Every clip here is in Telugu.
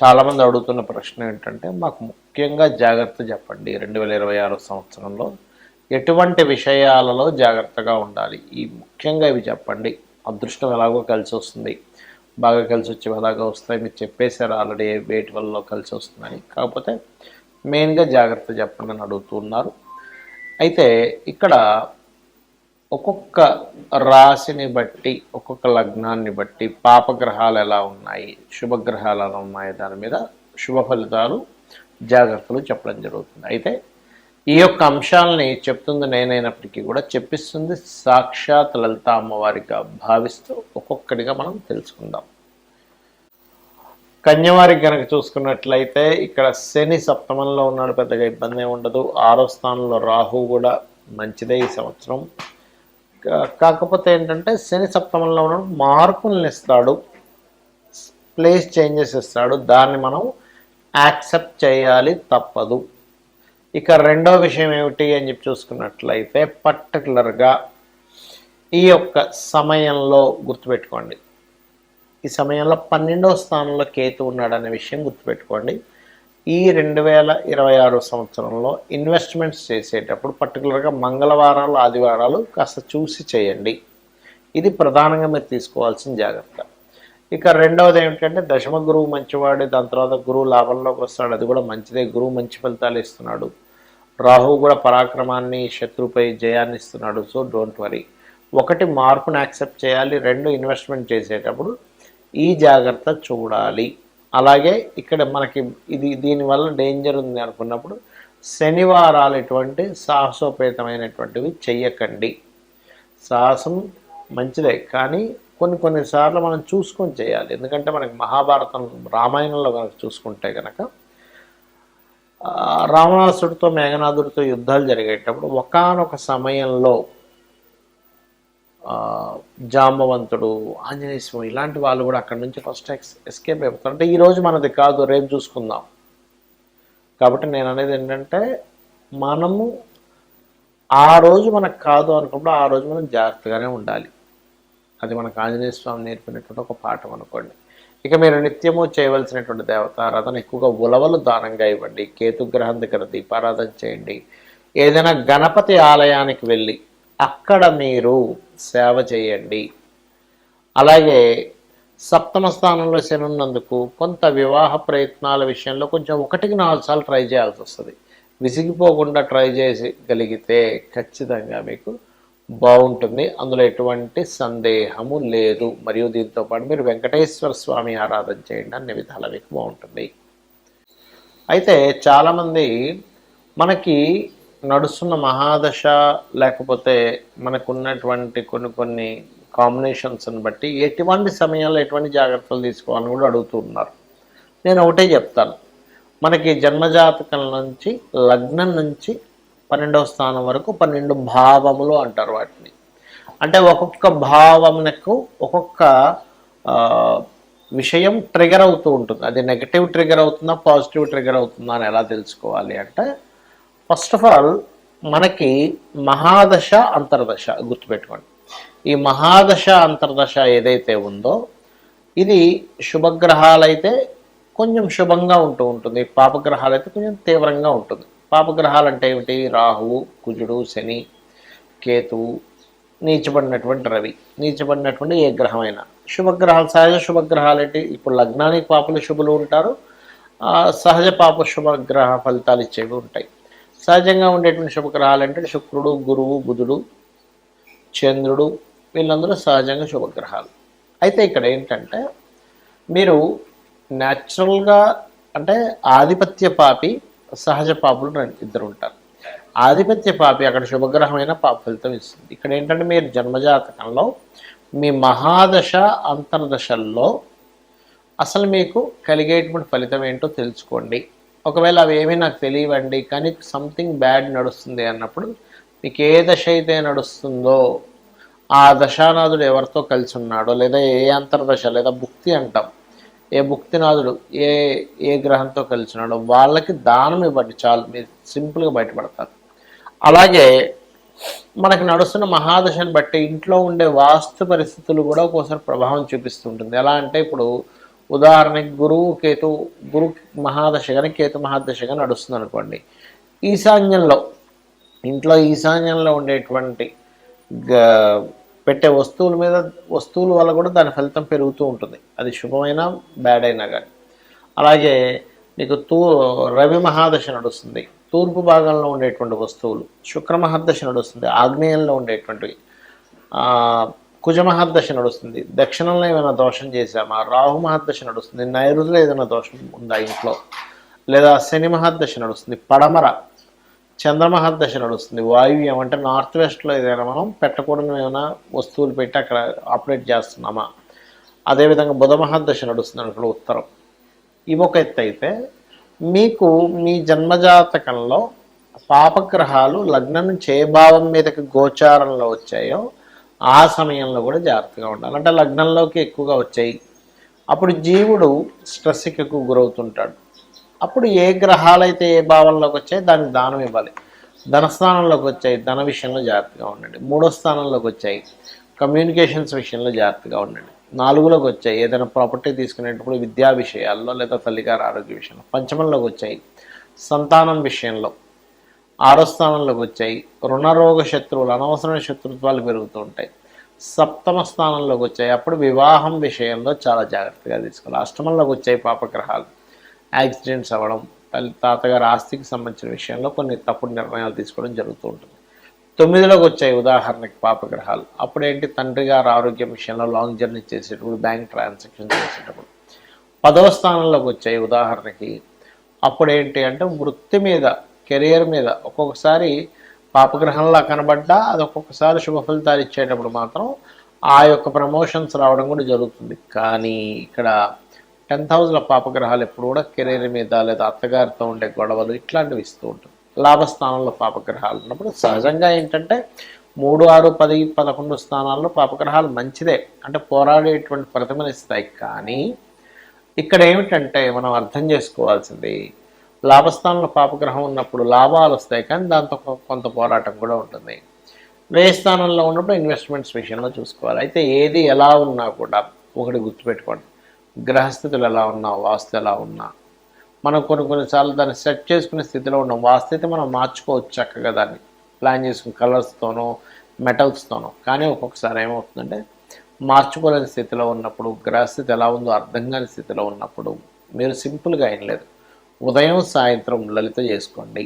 చాలామంది అడుగుతున్న ప్రశ్న ఏంటంటే మాకు ముఖ్యంగా జాగ్రత్త చెప్పండి. రెండు వేల ఇరవై ఆరు సంవత్సరంలో ఎటువంటి విషయాలలో జాగ్రత్తగా ఉండాలి? ఈ ముఖ్యంగా ఇవి చెప్పండి. అదృష్టం ఎలాగో కలిసి వస్తుంది. బాగా కలిసి వచ్చేవి ఎలాగో వస్తాయి? మీరు చెప్పేశారు ఆల్రెడీ వేటి వల్ల కలిసి వస్తున్నాయి. కాకపోతే మెయిన్గా జాగ్రత్త చెప్పండి అని అడుగుతున్నారు. అయితే ఇక్కడ ఒక్కొక్క రాశిని బట్టి ఒక్కొక్క లగ్నాన్ని బట్టి పాపగ్రహాలు ఎలా ఉన్నాయి శుభగ్రహాలు ఎలా ఉన్నాయి దాని మీద శుభ ఫలితాలు జాగ్రత్తలు చెప్పడం జరుగుతుంది. అయితే ఈ యొక్క అంశాలని చెప్తుంది నేనైనప్పటికీ కూడా చెప్పిస్తుంది సాక్షాత్ లలిత అమ్మవారిగా భావిస్తూ ఒక్కొక్కటిగా మనం తెలుసుకుందాం. కన్యవారికి కనుక చూసుకున్నట్లయితే ఇక్కడ శని సప్తమంలో ఉన్నాడు పెద్దగా ఇబ్బంది ఉండదు. ఆరో స్థానంలో రాహు కూడా మంచిదే ఈ సంవత్సరం. కాకపోతే ఏంటంటే శని సప్తమంలో ఉన్న మార్పుల్ని ఇస్తాడు ప్లేస్ చేంజెస్ ఇస్తాడు. దాన్ని మనం యాక్సెప్ట్ చేయాలి తప్పదు. ఇక రెండో విషయం ఏమిటి అని చెప్పి చూసుకున్నట్లయితే పర్టికులర్గా ఈ యొక్క సమయంలో గుర్తుపెట్టుకోండి. ఈ సమయంలో పన్నెండవ స్థానంలో కేతు ఉన్నాడనే విషయం గుర్తుపెట్టుకోండి. ఈ రెండు వేల ఇరవై ఆరు సంవత్సరంలో ఇన్వెస్ట్మెంట్స్ చేసేటప్పుడు పర్టికులర్గా మంగళవారాలు ఆదివారాలు కాస్త చూసి చేయండి. ఇది ప్రధానంగా మీరు తీసుకోవాల్సిన జాగ్రత్త. ఇక రెండవది ఏమిటంటే దశమ గురువు మంచివాడు దాని తర్వాత గురువు లాభంలోకి వస్తాడు అది కూడా మంచిదే గురువు మంచి ఫలితాలు ఇస్తున్నాడు. రాహువు కూడా పరాక్రమాన్ని శత్రుపై జయాన్ని ఇస్తున్నాడు సో డోంట్ వరీ. ఒకటి మార్పును యాక్సెప్ట్ చేయాలి రెండు ఇన్వెస్ట్మెంట్ చేసేటప్పుడు ఈ జాగ్రత్త చూడాలి. అలాగే ఇక్కడ మనకి ఇది దీనివల్ల డేంజర్ ఉంది అనుకున్నప్పుడు శనివారాలు ఎటువంటి సాహసోపేతమైనటువంటివి చెయ్యకండి. సాహసం మంచిదే కానీ కొన్ని కొన్నిసార్లు మనం చూసుకొని చేయాలి. ఎందుకంటే మనకి మహాభారతం రామాయణంలో కనుక చూసుకుంటే కనుక రావణాసుడితో మేఘనాథుడితో యుద్ధాలు జరిగేటప్పుడు ఒకానొక సమయంలో జాంబవంతుడు ఆంజనేయ స్వామి ఇలాంటి వాళ్ళు కూడా అక్కడ నుంచి ఫస్ట్ ఎక్స్ ఎస్కేప్ అయిపోతారు. అంటే ఈరోజు మనది కాదు రేపు చూసుకుందాం. కాబట్టి నేను అనేది ఏంటంటే మనము ఆ రోజు మనకు కాదు అనుకున్నప్పుడు ఆ రోజు మనం జాగ్రత్తగానే ఉండాలి. అది మనకు ఆంజనేయ స్వామి నేర్పినటువంటి ఒక పాఠం అనుకోండి. ఇక మీరు నిత్యము చేయవలసినటువంటి దేవతారాధన ఎక్కువగా ఉలవలు దానంగా ఇవ్వండి. కేతుగ్రహం దగ్గర దీపారాధన చేయండి. ఏదైనా గణపతి ఆలయానికి వెళ్ళి అక్కడ మీరు సేవ చేయండి. అలాగే సప్తమ స్థానంలో శని ఉన్నందుకు కొంత వివాహ ప్రయత్నాల విషయంలో కొంచెం ఒకటికి నాలుగు సార్లు ట్రై చేయాల్సి వస్తుంది. విసిగిపోకుండా ట్రై చేయగలిగితే ఖచ్చితంగా మీకు బాగుంటుంది. అందులో ఎటువంటి సందేహము లేదు. మరియు దీంతో పాటు మీరు వెంకటేశ్వర స్వామి ఆరాధన చేయండి. అన్ని విధాల మీకు బాగుంటుంది. అయితే చాలామంది మనకి నడుస్తున్న మహాదశ లేకపోతే మనకున్నటువంటి కొన్ని కొన్ని కాంబినేషన్స్ని బట్టి ఎటువంటి సమయంలో ఎటువంటి జాగ్రత్తలు తీసుకోవాలని కూడా అడుగుతూ ఉన్నారు. నేను ఒకటే చెప్తాను. మనకి జన్మజాతకం నుంచి లగ్నం నుంచి పన్నెండవ స్థానం వరకు పన్నెండు భావములు అంటారు వాటిని. అంటే ఒక్కొక్క భావమునకు ఒక్కొక్క విషయం ట్రిగర్ అవుతూ ఉంటుంది. అది నెగటివ్ ట్రిగర్ అవుతుందా పాజిటివ్ ట్రిగర్ అవుతుందా అని ఎలా తెలుసుకోవాలి అంటే ఫస్ట్ ఆఫ్ ఆల్ మనకి మహాదశ అంతర్దశ గుర్తుపెట్టుకోండి. ఈ మహాదశ అంతర్దశ ఏదైతే ఉందో ఇది శుభగ్రహాలైతే కొంచెం శుభంగా ఉంటూ ఉంటుంది. పాపగ్రహాలైతే కొంచెం తీవ్రంగా ఉంటుంది. పాపగ్రహాలు అంటే ఏమిటి? రాహువు కుజుడు శని కేతువు నీచబడినటువంటి రవి. నీచబడినటువంటి ఏ గ్రహమైనా. శుభగ్రహాలు సహజ శుభగ్రహాలు ఏంటి ఇప్పుడు లగ్నానికి పాపలు శుభులు ఉంటారు. సహజ పాప శుభగ్రహ ఫలితాలు ఇచ్చేవి ఉంటాయి. సహజంగా ఉండేటువంటి శుభగ్రహాలు అంటే శుక్రుడు గురువు బుధుడు చంద్రుడు వీళ్ళందరూ సహజంగా శుభగ్రహాలు. అయితే ఇక్కడ ఏంటంటే మీరు న్యాచురల్గా అంటే ఆధిపత్య పాపి సహజ పాపులు ఇద్దరు ఉంటారు. ఆధిపత్య పాపి అక్కడ శుభగ్రహమైన పాప ఫలితం ఇస్తుంది. ఇక్కడ ఏంటంటే మీరు జన్మజాతకంలో మీ మహాదశ అంతర్దశల్లో అసలు మీకు కలిగేటువంటి ఫలితం ఏంటో తెలుసుకోండి. ఒకవేళ అవి ఏమీ నాకు తెలియవండి కానీ సంథింగ్ బ్యాడ్ నడుస్తుంది అన్నప్పుడు మీకు ఏ దశ అయితే నడుస్తుందో ఆ దశానాథుడు ఎవరితో కలిసి ఉన్నాడో లేదా ఏ అంతర్దశ లేదా భుక్తి అంటాం ఏ భుక్తినాథుడు ఏ ఏ గ్రహంతో కలిసి ఉన్నాడో వాళ్ళకి దానం ఇవ్వండి చాలు మీరు సింపుల్గా బయటపడతారు. అలాగే మనకు నడుస్తున్న మహాదశను బట్టి ఇంట్లో ఉండే వాస్తు పరిస్థితులు కూడా ఒక్కోసారి ప్రభావం చూపిస్తుంటుంది. ఎలా అంటే ఇప్పుడు ఉదాహరణకి గురువు కేతు గురు మహాదశ కానీ కేతు మహాదశ కానీ నడుస్తుంది అనుకోండి ఈశాన్యంలో ఇంట్లో ఈశాన్యంలో ఉండేటువంటి పెట్టే వస్తువుల మీద వస్తువుల వల్ల కూడా దాని ఫలితం పెరుగుతూ ఉంటుంది. అది శుభమైనా బ్యాడ్ అయినా కానీ అలాగే మీకు తూ రవి మహాదశ నడుస్తుంది. తూర్పు భాగంలో ఉండేటువంటి వస్తువులు శుక్ర మహాదశ నడుస్తుంది. ఆగ్నేయంలో ఉండేటువంటివి కుజ మహాదశ నడుస్తుంది. దక్షిణంలో ఏమైనా దోషం చేశామా? రాహు మహాదశ నడుస్తుంది. నైరుతిలో ఏదైనా దోషం ఉందా ఇంట్లో? లేదా శని మహాదశ నడుస్తుంది. పడమర చంద్రమహాదశ నడుస్తుంది. వాయువ్యం అంటే నార్త్ వెస్ట్లో ఏదైనా మనం పెట్టకూడని ఏమైనా వస్తువులు పెట్టి అక్కడ ఆపరేట్ చేస్తున్నామా? అదేవిధంగా బుధ మహాదశ నడుస్తుంది అనుకో ఉత్తరం. ఇవి ఒక ఎత్తు అయితే మీకు మీ జన్మజాతకంలో పాపగ్రహాలు లగ్నం చేభావం మీదకి గోచారంలో వచ్చాయో ఆ సమయంలో కూడా జాగ్రత్తగా ఉండాలి. అంటే లగ్నంలోకి ఎక్కువగా వచ్చాయి. అప్పుడు జీవుడు స్ట్రెస్కి ఎక్కువ గురవుతుంటాడు. అప్పుడు ఏ గ్రహాలైతే ఏ భావంలోకి వచ్చాయి దానికి దానం ఇవ్వాలి. ధనస్థానంలోకి వచ్చాయి ధన విషయంలో జాగ్రత్తగా ఉండండి. మూడో స్థానంలోకి వచ్చాయి కమ్యూనికేషన్స్ విషయంలో జాగ్రత్తగా ఉండండి. నాలుగులోకి వచ్చాయి ఏదైనా ప్రాపర్టీ తీసుకునేటప్పుడు విద్యా విషయాల్లో లేదా తల్లిగారి ఆరోగ్య విషయంలో. పంచమంలోకి వచ్చాయి సంతానం విషయంలో. ఆరో స్థానంలోకి వచ్చాయి. రుణరోగ శత్రువులు అనవసరమైన శత్రుత్వాలు పెరుగుతూ ఉంటాయి. సప్తమ స్థానంలోకి వచ్చాయి. అప్పుడు వివాహం విషయంలో చాలా జాగ్రత్తగా తీసుకోవాలి. అష్టమంలోకి వచ్చాయి పాపగ్రహాలు. యాక్సిడెంట్స్ అవ్వడం తల్లి తాతగారు ఆస్తికి సంబంధించిన విషయంలో కొన్ని తప్పుడు నిర్ణయాలు తీసుకోవడం జరుగుతూ ఉంటుంది. తొమ్మిదిలోకి వచ్చాయి ఉదాహరణకి పాపగ్రహాలు. అప్పుడేంటి? తండ్రి గారు ఆరోగ్యం విషయంలో లాంగ్ జర్నీ చేసేటప్పుడు బ్యాంక్ ట్రాన్సాక్షన్ చేసేటప్పుడు. పదవ స్థానంలోకి వచ్చాయి ఉదాహరణకి. అప్పుడేంటి అంటే వృత్తి మీద కెరియర్ మీద ఒక్కొక్కసారి పాపగ్రహంలా కనబడ్డా అది ఒక్కొక్కసారి శుభ ఫలితాలు ఇచ్చేటప్పుడు మాత్రం ఆ యొక్క ప్రమోషన్స్ రావడం కూడా జరుగుతుంది. కానీ ఇక్కడ టెన్త్ హౌస్లో పాపగ్రహాలు ఎప్పుడు కూడా కెరీర్ మీద లేదా అత్తగారితో ఉండే గొడవలు ఇట్లాంటివి ఇస్తూ ఉంటుంది లాభస్థానంలో పాపగ్రహాలు ఉన్నప్పుడు సహజంగా ఏంటంటే మూడు ఆరు పది పదకొండు స్థానాల్లో పాపగ్రహాలు మంచిదే. అంటే పోరాడేటువంటి ప్రతిమనిస్తాయి కానీ ఇక్కడ ఏమిటంటే మనం అర్థం చేసుకోవాల్సింది లాభస్థానంలో పాపగ్రహం ఉన్నప్పుడు లాభాలు వస్తాయి కానీ దాంతో కొంత పోరాటం కూడా ఉంటుంది. వ్యయస్థానంలో ఉన్నప్పుడు ఇన్వెస్ట్మెంట్స్ విషయంలో చూసుకోవాలి. అయితే ఏది ఎలా ఉన్నా కూడా ఒకటి గుర్తుపెట్టుకోండి. గ్రహస్థితులు ఎలా ఉన్నా వాస్తు ఎలా ఉన్నా మనం కొన్ని కొన్నిసార్లు దాన్ని సెట్ చేసుకునే స్థితిలో ఉన్నాం. అయితే మనం మార్చుకోవచ్చు చక్కగా దాన్ని. ప్లాన్ చేసుకుని కలర్స్తోనో మెటల్స్తోనో కానీ ఒక్కొక్కసారి ఏమవుతుందంటే మార్చుకోలేని స్థితిలో ఉన్నప్పుడు గ్రహస్థితి ఎలా ఉందో అర్థం కాని స్థితిలో ఉన్నప్పుడు మీరు సింపుల్గా ఏం లేదు. ఉదయం సాయంత్రం లలిత చేసుకోండి.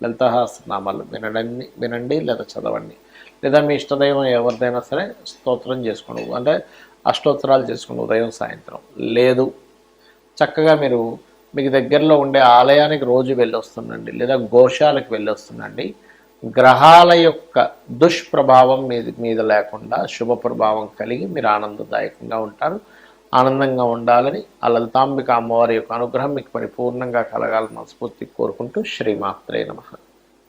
లలితహాసనామాలు వినండి వినండి లేదా చదవండి. లేదా మీ ఇష్టదైవం ఎవరిదైనా సరే స్తోత్రం చేసుకోండి. అంటే అష్టోత్తరాలు చేసుకోండి ఉదయం సాయంత్రం. లేదు. చక్కగా మీరు మీకు దగ్గరలో ఉండే ఆలయానికి రోజు వెళ్ళొస్తుండండి. లేదా గోశాలకు వెళ్ళొస్తుండండి. గ్రహాల యొక్క దుష్ప్రభావం మీద మీద లేకుండా శుభ ప్రభావం కలిగి మీరు ఆనందదాయకంగా ఉంటారు. ఆనందంగా ఉండాలని ఆ లలితాంబిక అమ్మవారి యొక్క అనుగ్రహం మీకు పరిపూర్ణంగా కలగాలని మనస్ఫూర్తి కోరుకుంటూ శ్రీమాత్రే నమ.